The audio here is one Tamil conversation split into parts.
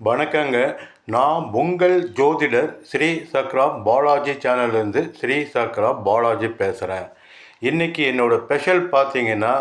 வணக்கங்க. நான் உங்கள் ஜோதிடர் ஸ்ரீ சக்ரா பாலாஜி சேனல்லேருந்து ஸ்ரீ சக்ரா பாலாஜி பேசுகிறேன் இன்றைக்கி என்னோடய ஸ்பெஷல் பார்த்தீங்கன்னா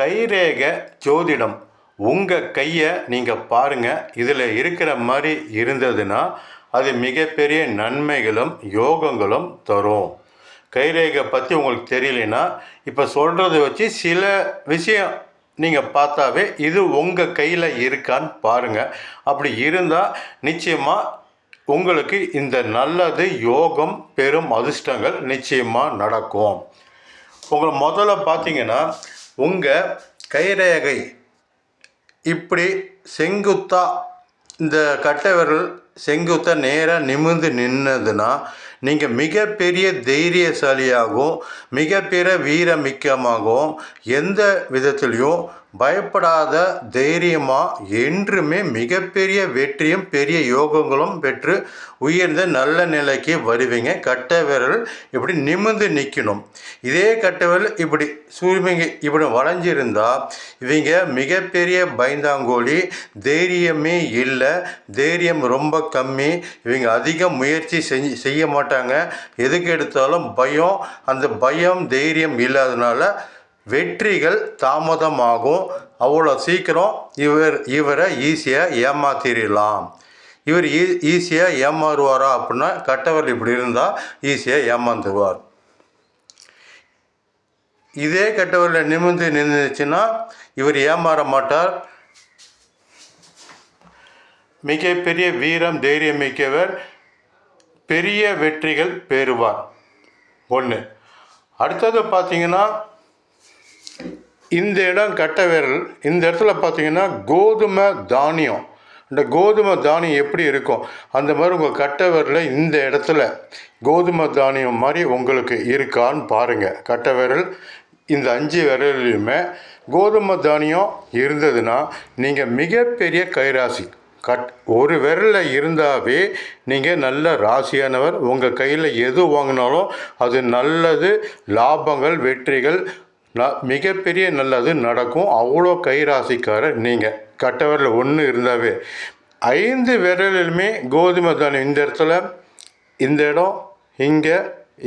கைரேக ஜோதிடம். உங்கள் கையை நீங்கள் பாருங்கள் இதில் இருக்கிற மாதிரி இருந்ததுன்னா அது மிகப்பெரிய நன்மைகளும் யோகங்களும் தரும். கைரேகை பற்றி உங்களுக்கு தெரியலனா இப்போ சொல்கிறத வச்சு சில விஷயம் நீங்கள் பார்த்தாவே இது உங்கள் கையில் இருக்கான்னு பாருங்கள் அப்படி இருந்தால் நிச்சயமாக உங்களுக்கு இந்த நல்லது யோகம் பெரும் அதிர்ஷ்டங்கள் நிச்சயமாக நடக்கும். உங்களை முதல்ல பார்த்தீங்கன்னா உங்கள் கைரேகை இப்படி செங்குத்தா இந்த கட்டை விரல் செங்குத்தா நேராக நிமிர்ந்து நின்னதுன்னா நீங்கள் மிகப்பெரிய தைரியசாலியாகவும் மிகப்பெரிய வீரமிக்கமாகவும் எந்த விதத்துலேயும் பயப்படாத தைரியமாக என்றுமே மிகப்பெரிய வெற்றியும் பெரிய யோகங்களும் பெற்று உயர்ந்த நல்ல நிலைக்கு வருவீங்க. கட்ட விரல் இப்படி நிமிர்ந்து நிற்கணும் இதே கட்ட விரல் இப்படி சூரியமிங்க இப்படி வளைஞ்சிருந்தால் இவங்க மிகப்பெரிய பயந்தாங்கோழி. தைரியமே இல்லை. தைரியம் ரொம்ப கம்மி. இவங்க அதிக முயற்சி செஞ்சு செய்ய மாட்டாங்க. எதுக்கு எடுத்தாலும் பயம். அந்த பயம் தைரியம் இல்லாதனால வெற்றிகள் தாமதமாகும். அவ்வளோ சீக்கிரம் இவர் இவரை ஈஸியாக ஏமாத்திடலாம் இவர் ஈ ஈஸியாக ஏமாறுவாரா அப்படின்னா கட்டவர் இப்படி இருந்தால் ஈஸியாக ஏமாந்துருவார். இதே கட்டவரில் நிமிர்ந்து நின்றுச்சுன்னா இவர் ஏமாற மாட்டார். மிகப்பெரிய வீரம் தைரியம் மிக்கவர் பெரிய வெற்றிகள் பெறுவார். ஒன்று அடுத்தது பார்த்தீங்கன்னா இந்த இடம் கட்ட விரல். இந்த இடத்துல பார்த்தீங்கன்னா கோதுமை தானியம். இந்த கோதுமை தானியம் எப்படி இருக்கும்? அந்த மாதிரி உங்கள் கட்ட விரலில் இந்த இடத்துல கோதுமை தானியம் மாதிரி உங்களுக்கு இருக்கான்னு பாருங்கள் கட்ட விரல் இந்த அஞ்சு விரல்லையுமே கோதுமை தானியம் இருந்ததுன்னா நீங்கள் மிகப்பெரிய கைராசி. கட் ஒரு விரலில் இருந்தாவே நீங்கள் நல்ல ராசியானவர். உங்கள் கையில் எது வாங்கினாலும் அது நல்லது. லாபங்கள் வெற்றிகள் மிகப்பெரிய நல்லது நடக்கும். அவ்வளோ கைராசிக்காரர் நீங்கள் கட்டவரில் ஒன்று இருந்தாவே. ஐந்து விரலிலுமே கோதுமை தானியம் இந்த இடத்துல இந்த இடம் இங்கே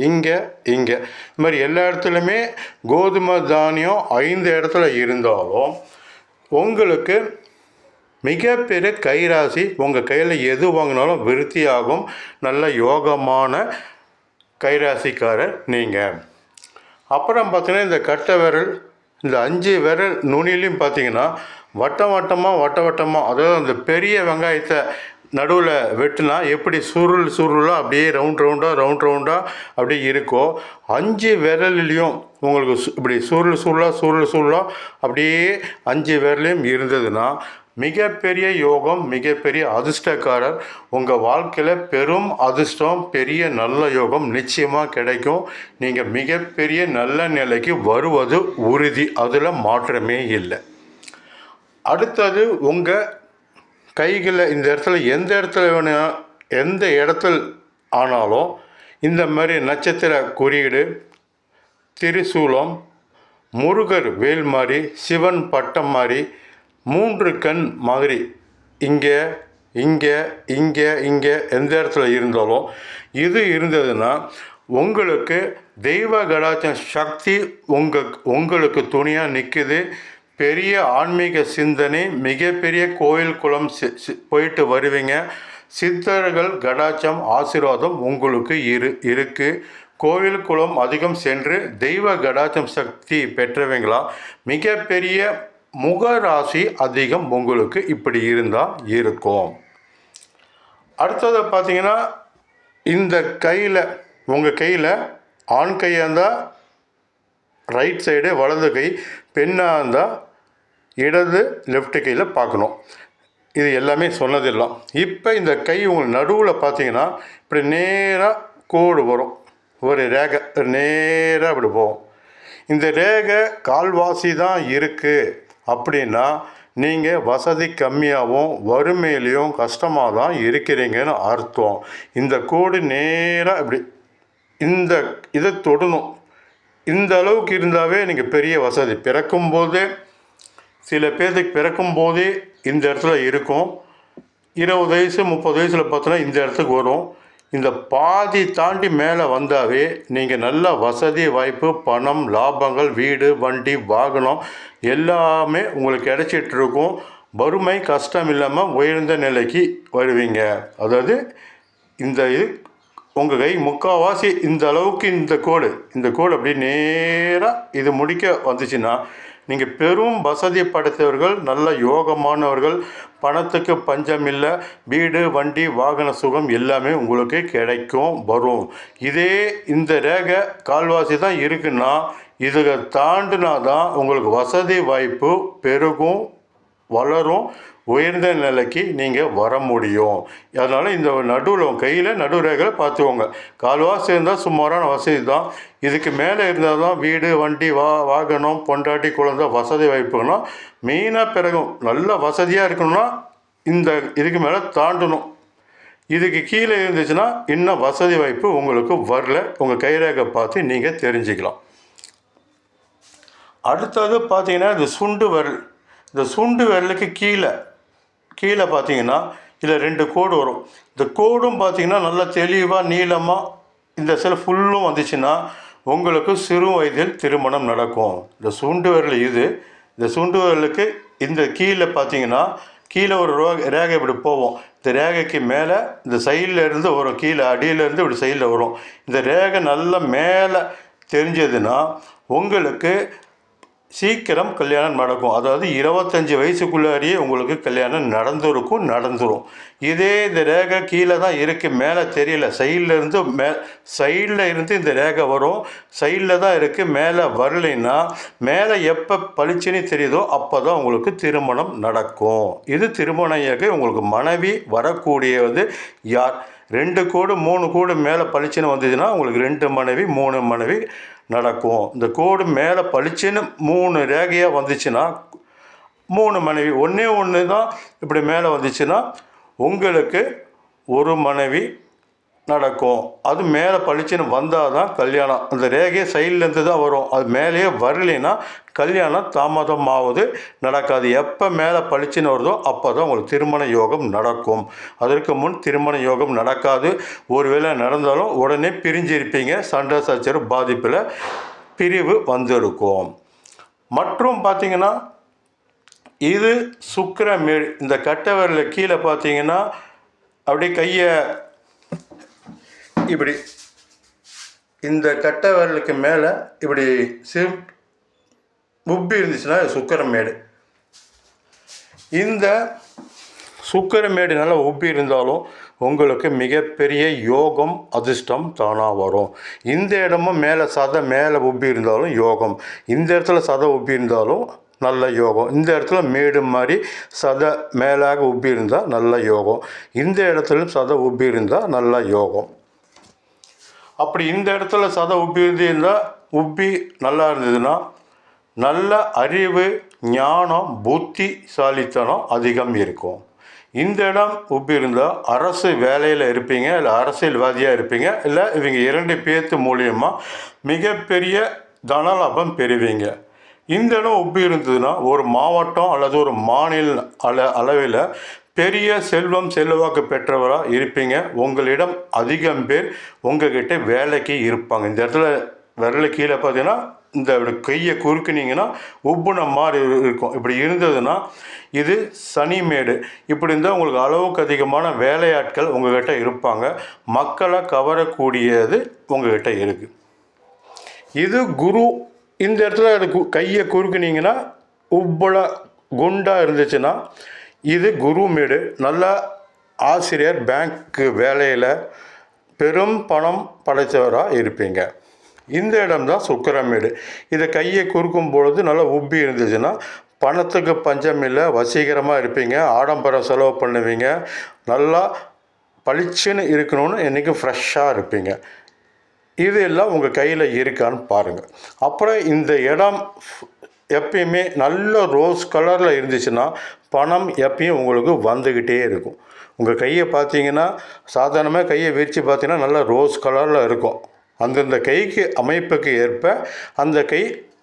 இங்கே இங்கே. இது மாதிரி எல்லா இடத்துலையுமே கோதுமை தானியம் ஐந்து இடத்துல இருந்தாலும் உங்களுக்கு மிகப்பெரிய கைராசி உங்கள் கையில் எது வாங்கினாலும் விருத்தியாகும். நல்ல யோகமான கைராசிக்காரர் நீங்கள் அப்புறம் பார்த்தீங்கன்னா இந்த கட்டை விரல் இந்த அஞ்சு விரல் நுனிலையும் பார்த்தீங்கன்னா வட்டம் வட்டமாக வட்ட வட்டமாக அதாவது அந்த பெரிய வெங்காயத்தை நடுவில் வெட்டினா எப்படி சுருள் சுருளாக அப்படியே ரவுண்ட் ரவுண்டாக ரவுண்ட் ரவுண்டாக அப்படியே இருக்கோ அஞ்சு விரல்லையும் உங்களுக்கு சு- இப்படி சுருள் சுருளாக சுருள் சுருளாக அப்படியே அஞ்சு விரலையும் இருந்ததுன்னா மிகப்பெரிய யோகம் மிகப்பெரிய அதிர்ஷ்டக்காரர் உங்கள் வாழ்க்கையில் பெரும் அதிர்ஷ்டம் பெரிய நல்ல யோகம் நிச்சயமாக கிடைக்கும். நீங்கள் மிகப்பெரிய நல்ல நிலைக்கு வருவது உறுதி. அதில் மாற்றமே இல்லை. அடுத்தது உங்கள் கைகளை இந்த இடத்துல எந்த இடத்துல வேணும் எந்த இடத்துல ஆனாலும் இந்த மாதிரி நட்சத்திர குறியீடு திரிசூலம் முருகர் வேல் மாதிரி சிவன் பட்டம் மாதிரி மூன்று கண் மாதிரி இங்கே இங்கே இங்கே இங்கே எந்த இடத்துல இருந்தாலும் இது இருந்ததுன்னா உங்களுக்கு தெய்வ கடாச்சம் சக்தி உங்கள் உங்களுக்கு துணியாக நிற்குது பெரிய ஆன்மீக சிந்தனை மிகப்பெரிய கோயில் குளம் சி- போயிட்டு வருவீங்க. சித்தர்கள் கடாச்சம் ஆசீர்வாதம் உங்களுக்கு இரு இருக்கு. கோவில் குளம் அதிகம் சென்று தெய்வ கடாச்சம் சக்தி பெற்றவங்களா? மிகப்பெரிய முகராசி அதிகம் உங்களுக்கு இப்படி இருந்தால் இருக்கும். அடுத்தது பார்த்தீங்கன்னா இந்த கையில் உங்கள் கையில் ஆண் கையாக இருந்தால் ரைட் சைடு வலது கை பெண்ணாக இருந்தால் இடது லெஃப்ட் கையில் பார்க்கணும். இது எல்லாமே சொன்னதெல்லாம். இப்போ இந்த கை உங்கள் நடுவில் பார்த்தீங்கன்னா இப்படி நேராக கோடு வரும். ஒரு ரேகை நேராக அப்படி போகும். இந்த ரேகை கால்வாசி தான் இருக்குது அப்படின்னா நீங்கள் வசதி கம்மியாகவும் வறுமையிலையும் கஷ்டமாக தான் இருக்கிறீங்கன்னு அர்த்தம். இந்த கோடு நேராக இப்படி இந்த இதை தொடணும். இந்த அளவுக்கு இருந்தாவே நீங்கள் பெரிய வசதி. பிறக்கும்போதே சில பேர்த்துக்கு பிறக்கும்போதே இந்த இடத்துல இருக்கும். இருபது வயசு முப்பது வயசில் பார்த்தோன்னா இந்த இடத்துக்கு வரும். இந்த பாதி தாண்டி மேலே வந்தாவே நீங்கள் நல்ல வசதி வாய்ப்பு பணம் லாபங்கள் வீடு வண்டி வாகனம் எல்லாமே உங்களுக்கு கிடைச்சிட்டு இருக்கும். வறுமை கஷ்டம் இல்லாமல் உயர்ந்த நிலைக்கு வருவீங்க. அதாவது இந்த இது உங்கள் கை முக்கால்வாசி இந்த அளவுக்கு இந்த கோடு. இந்த கோடு அப்படியே நேராக இது முடிக்க வந்துச்சுன்னா நீங்கள் பெரும் வசதி படைத்தவர்கள் நல்ல யோகமானவர்கள் பணத்துக்கு பஞ்சம் இல்லை வீடு வண்டி வாகன சுகம் எல்லாமே உங்களுக்கு கிடைக்கும் வரும். இதே இந்த ரேகை கால்வாசி தான் இருக்குன்னா இதுக தாண்டினா தான் உங்களுக்கு வசதி வாய்ப்பு பெருகும் வளரும் உயர்ந்த நிலைக்கு நீங்கள் வர முடியும். அதனால் இந்த நடுவில் கையில் நடுரேகையில் பார்த்துக்கோங்க. கால்வாசி இருந்தால் சுமாரான வசதி தான். இதுக்கு மேலே இருந்தால் தான் வீடு வண்டி வா வாகனம் பொண்டாட்டி குழந்தை வசதி வாய்ப்புனா மெயினாக பிறகும் நல்ல வசதியாக இருக்கணும்னா இந்த இதுக்கு மேலே தாண்டணும். இதுக்கு கீழே இருந்துச்சுன்னா இன்னும் வசதி வாய்ப்பு உங்களுக்கு வரல. உங்கள் கைரேகை பார்த்து நீங்கள் தெரிஞ்சுக்கலாம். அடுத்தது பார்த்தீங்கன்னா இந்த சுண்டு வரல். இந்த சுண்டு விரலுக்கு கீழே கீழே பார்த்தீங்கன்னா இதில் ரெண்டு கோடு வரும். இந்த கோடும் பார்த்தீங்கன்னா நல்லா தெளிவாக நீளமாக இந்த சில ஃபுல்லும் வந்துச்சுன்னா உங்களுக்கு சிறு வயதில் திருமணம் நடக்கும். இந்த சுண்டு விரல் இது. இந்த சுண்டு விரலுக்கு இந்த கீழே பார்த்தீங்கன்னா கீழே ஒரு ரோ ரேகை இப்படி போவோம் இந்த ரேகைக்கு மேலே இந்த சைடில் இருந்து வரும் கீழே அடியிலேருந்து இப்படி சைடில் வரும். இந்த ரேகை நல்லா மேலே தெரிஞ்சதுன்னா உங்களுக்கு சீக்கிரம் கல்யாணம் நடக்கும். அதாவது இருபத்தஞ்சி வயசுக்குள்ளாரியே உங்களுக்கு கல்யாணம் நடந்திருக்கும் நடந்துரும். இதே இந்த ரேகை கீழே தான் இருக்குது மேலே தெரியல. சைடில் இருந்து மே சைடில் இருந்து இந்த ரேகை வரும். சைடில் தான் இருக்குது மேலே வரலைன்னா மேலே எப்போ பளிச்சுன்னு தெரியுதோ அப்போ தான் உங்களுக்கு திருமணம் நடக்கும். இது திருமண இயற்கை உங்களுக்கு மனைவி வரக்கூடியது யார்? ரெண்டு கோடு மூணு கோடு மேலே பளிச்சுன்னு வந்ததுன்னா உங்களுக்கு ரெண்டு மனைவி மூணு மனைவி. நடக்கும். இந்த கோடு மேலே பளிச்சுன்னு மூணு ரேகையாக வந்துச்சுன்னா மூணு மனைவி ஒன்றே ஒன்று தான் இப்படி மேலே வந்துச்சுன்னா உங்களுக்கு ஒரு மனைவி நடக்கும். அது மேலே பளிச்சுன்னு வந்தால் தான் கல்யாணம். அந்த ரேகை சைட்லேருந்து தான் வரும். அது மேலேயே வரலைன்னா கல்யாணம் தாமதமாவது நடக்காது. எப்போ மேலே பளிச்சுன்னு வருதோ அப்போ தான் உங்களுக்கு திருமண யோகம் நடக்கும். அதற்கு முன் திருமண யோகம் நடக்காது. ஒருவேளை நடந்தாலும் உடனே பிரிஞ்சிருப்பீங்க. சண்டை சச்சரவு பாதிப்பில் பிரிவு வந்திருக்கும். மற்றும் பார்த்தீங்கன்னா இது சுக்கிரமேடு இந்த கட்டவரில் கீழே பார்த்தீங்கன்னா அப்படியே கையை இப்படி இந்த கட்டை விரலுக்கு மேலே இப்படி சிம் உப்பி இருந்துச்சுன்னா சுக்கர மேடு. இந்த சுக்கிரமேடு நல்லா உப்பி இருந்தாலும் உங்களுக்கு மிகப்பெரிய யோகம் அதிர்ஷ்டம் தானாக வரும். இந்த இடமும் மேலே சதை மேலே உப்பி இருந்தாலும் யோகம். இந்த இடத்துல சதை உப்பி இருந்தாலும் நல்ல யோகம். இந்த இடத்துல மேடு மாதிரி சதை மேலாக உப்பி இருந்தால் நல்ல யோகம். இந்த இடத்துலையும் சதை உப்பி இருந்தால் நல்ல யோகம். அப்படி இந்த இடத்துல சதை உப்பி இருந்தால் உப்பி நல்லா இருந்ததுன்னா நல்ல அறிவு ஞானம் புத்திசாலித்தனம் அதிகம் இருக்கும். இந்த இடம் உப்பி இருந்தால் அரசு வேலையில் இருப்பீங்க இல்லை அரசியல்வாதியாக இருப்பீங்க இல்லை இவங்க இரண்டு பேர்த்து மூலியமாக மிகப்பெரிய தனலாபம் பெறுவீங்க. இந்த இடம் உப்பி இருந்ததுன்னா ஒரு மாவட்டம் அல்லது ஒரு மாநில அள அளவில் பெரிய செல்வம் செல்வாக்கு பெற்றவராக இருப்பீங்க. உங்களிடம் அதிகம் பேர் உங்ககிட்ட வேலைக்கு இருப்பாங்க. இந்த இடத்துல விரல கீழே பார்த்தீங்கன்னா இந்த கையை குறுக்குனீங்கன்னா உப்புன மாதிரி இருக்கும். இப்படி இருந்ததுன்னா இது சனிமேடு இப்படி இருந்தால் உங்களுக்கு அளவுக்கு அதிகமான வேலையாட்கள் உங்ககிட்ட இருப்பாங்க. மக்களை கவரக்கூடியது உங்ககிட்ட இருக்குது இது குரு இந்த இடத்துல அது கு- கையை குறுக்குனீங்கன்னா உப்பள குண்டாக இருந்துச்சுன்னா இது குருமேடு நல்ல ஆசிரியர் பேங்க்கு வேலையில் பெரும் பணம் படைத்தவராக இருப்பீங்க. இந்த இடம் தான் சுக்கிரமேடு இதை கையை குறுக்கும் பொழுது நல்லா உப்பி இருந்துச்சுன்னா பணத்துக்கு பஞ்சம் இல்லை வசீகரமாக இருப்பீங்க ஆடம்பரம் செலவு பண்ணுவீங்க நல்லா பளிச்சுன்னு இருக்கணும்னு என்றைக்கும் ஃப்ரெஷ்ஷாக இருப்பீங்க. இது எல்லாம் உங்கள் கையில் இருக்கான்னு பாருங்கள் அப்புறம் இந்த இடம் எப்பயுமே நல்ல ரோஸ் கலரில் இருந்துச்சுன்னா பணம் எப்பயும் உங்களுக்கு வந்துக்கிட்டே இருக்கும். உங்கள் கையை பார்த்தீங்கன்னா சாதாரணமாக கையை விரித்து பார்த்தீங்கன்னா நல்ல ரோஸ் கலரில் இருக்கும். அந்தந்த கைக்கு அமைப்புக்கு ஏற்ப அந்த கை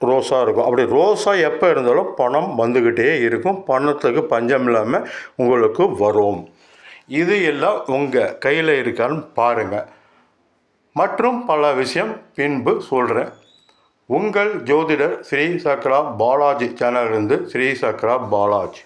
ரோஸாக இருக்கும். அப்படி ரோஸாக எப்போ இருந்தாலும் பணம் வந்துக்கிட்டே இருக்கும். பணத்துக்கு பஞ்சம் இல்லாமல் உங்களுக்கு வரும். இது எல்லாம் உங்கள் கையில் இருக்கான்னு பாருங்கள் மற்றும் பல விஷயம் பின்பு சொல்கிறேன் உங்கள் ஜோதிடர் ஸ்ரீ சக்ரா பாலாஜி சேனலிலிருந்து ஸ்ரீ சக்ரா பாலாஜி.